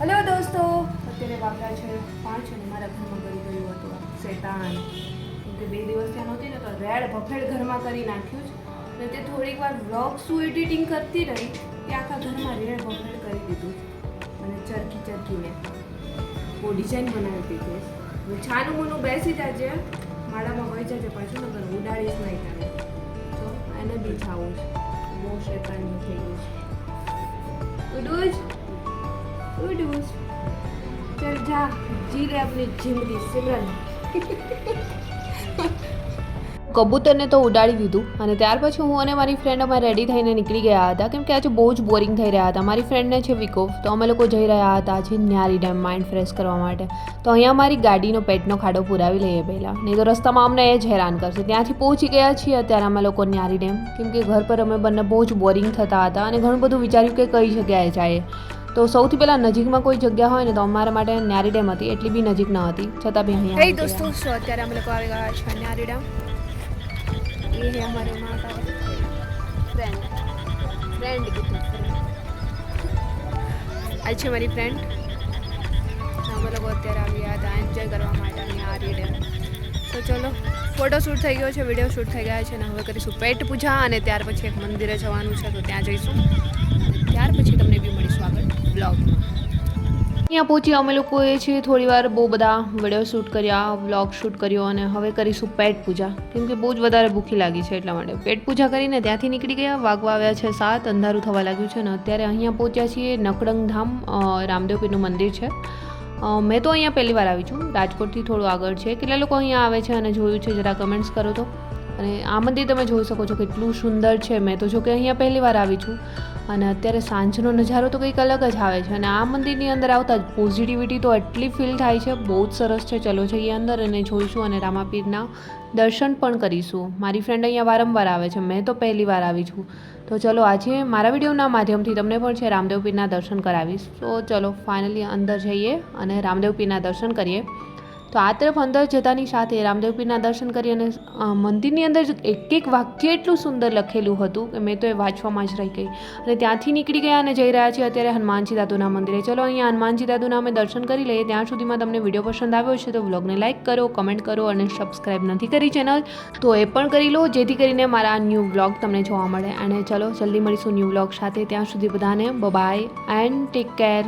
Hello દોસ્તો, અત્યારે વાગ્યા છે પાંચ અને મારા ઘરમાં કરી ગયું હતું શેતાન. કે બે દિવસ ત્યાં નહોતી ને, તો રેડ ભફેડ ઘરમાં કરી નાખ્યું છે. ને તે થોડીક વાર વ્લોગ શું એડિટિંગ કરતી રહી, તે આખા ઘરમાં રેડ ભફેડ કરી દીધું અને ચરકી ચરકીને બહુ ડિઝાઇન બનાવી દીધી હું છાનું મોનું બેસી જાજે, માળામાં વહી જાજે પાછું નગર ઉડાડીશ નહીં તને તો એને બી છાવું છે. બહુ શેતાન થઈ ગયું છે. ઉડું જ ઉડુસ ચલ જા જી લે જિંદગી સિમરન. કબૂતરને તો ઉડાડી દીધું અને ત્યાર પછી હું અને મારી ફ્રેન્ડ અમે રેડી થઈને નીકળી ગયા હતા. કેમ કે આજે બહુ જ બોરિંગ થઈ રહ્યા હતા. મારી ફ્રેન્ડને છે વિકોફ તો અમે લોકો જઈ રહ્યા હતા આજે ન્યારી ડેમ માઇન્ડ ફ્રેશ કરવા માટે. તો અહીંયા મારી ગાડીનો પેટનો ખાડો પુરાવી લઈએ પહેલાં. નહીં તો રસ્તામાં અમને એ જ હેરાન કરશે. ત્યાંથી પહોંચી ગયા છીએ અત્યારે અમે લોકો ન્યારી ડેમ કેમ કે ઘર પર અમે બંને બહુ જ બોરિંગ થતા હતા અને ઘણું બધું વિચાર્યું કે કઈ જગ્યાએ જાય તો સૌથી પહેલાં નજીકમાં કોઈ જગ્યા હોય ને તો અમારા માટે ન્યારી ડેમ હતી એટલી બી નજીક ન હતી છતાં બી અહીંયા કઈ દોસ્તો છો? અત્યારે અમે લોકો આવી ગયા છે ન્યારી ડેમ. એ હે અમારે માતા ફ્રેન્ડ ફ્રેન્ડ કીધું. આ છે મારી ફ્રેન્ડ અમે લોકો અત્યારે આવ્યા હતા એન્જોય કરવા માટે ન્યારી ડેમ. તો ચલો ફોટો શૂટ થઈ ગયો છે વીડિયો શૂટ થઈ ગયા છે અને હવે કરીશું પેટ પૂજા અને ત્યાર પછી એક મંદિરે જવાનું છે તો ત્યાં જઈશું. અહીંયા પહોંચી અમે લોકોએ છે થોડી વાર બહુ બધા વીડિયો શૂટ કર્યા વ્લોગ શૂટ કર્યો અને હવે કરીશું પેટ પૂજા. કેમ કે બહુ જ વધારે ભૂખી લાગી છે એટલા માટે. પેટ પૂજા કરીને ત્યાંથી નીકળી ગયા, વાગવા આવ્યા છે સાત, અંધારું થવા લાગ્યું છે ને અત્યારે અહીંયા પહોંચ્યા છીએ નકડંગ ધામ રામદેવપીરનું મંદિર છે. મેં તો અહીંયા પહેલી વાર આવી છું, રાજકોટથી થોડું આગળ છે. કેટલા લોકો અહીંયા આવે છે અને જોયું છે, જરા કમેન્ટ્સ કરો તો. અને આ મંદિર તમે જોઈ શકો છો કેટલું સુંદર છે. મેં તો જો કે અહીંયા પહેલી વાર આવી છું. અને અત્યારે સાંજનો નજારો તો કંઈક અલગ જ આવે છે અને આ મંદિરની અંદર આવતા જ પોઝિટિવિટી તો એટલી ફીલ થાય છે. બહુ જ સરસ છે. ચલો જઈએ અંદર અને જોઈશું અને રામાપીરના દર્શન પણ કરીશું. મારી ફ્રેન્ડ અહીંયા વારંવાર આવે છે. મેં તો પહેલી વાર આવી છું. તો ચલો આજે મારા વિડીયોના માધ્યમથી તમને પણ છે રામદેવ પીરના દર્શન કરાવીશ. તો ચલો ફાઇનલી અંદર જઈએ અને રામદેવ પીરના દર્શન કરીએ. તો આ તરફ અંદર જતાની સાથે રામદેવ પીરના દર્શન કરી અને મંદિરની અંદર એક એક વાક્ય એટલું સુંદર લખેલું હતું કે મેં તો એ વાંચવામાં જ રહી ગઈ. અને ત્યાંથી નીકળી ગયા અને જઈ રહ્યા છીએ અત્યારે હનુમાનજી દાદુના મંદિરે. ચલો અહીંયા હનુમાનજી દાદુના અમે દર્શન કરી લઈએ. ત્યાં સુધીમાં તમને વીડિયો પસંદ આવ્યો છે તો વ્લોગને લાઇક કરો, કમેન્ટ કરો અને સબસ્ક્રાઈબ નથી કરી ચેનલ, તો એ પણ કરી લો જેથી કરીને મારા ન્યૂ વ્લોગ તમને જોવા મળે. અને ચલો જલ્દી મળીશું ન્યૂ વ્લોગ સાથે. ત્યાં સુધી બધાને બાય એન્ડ ટેક કેર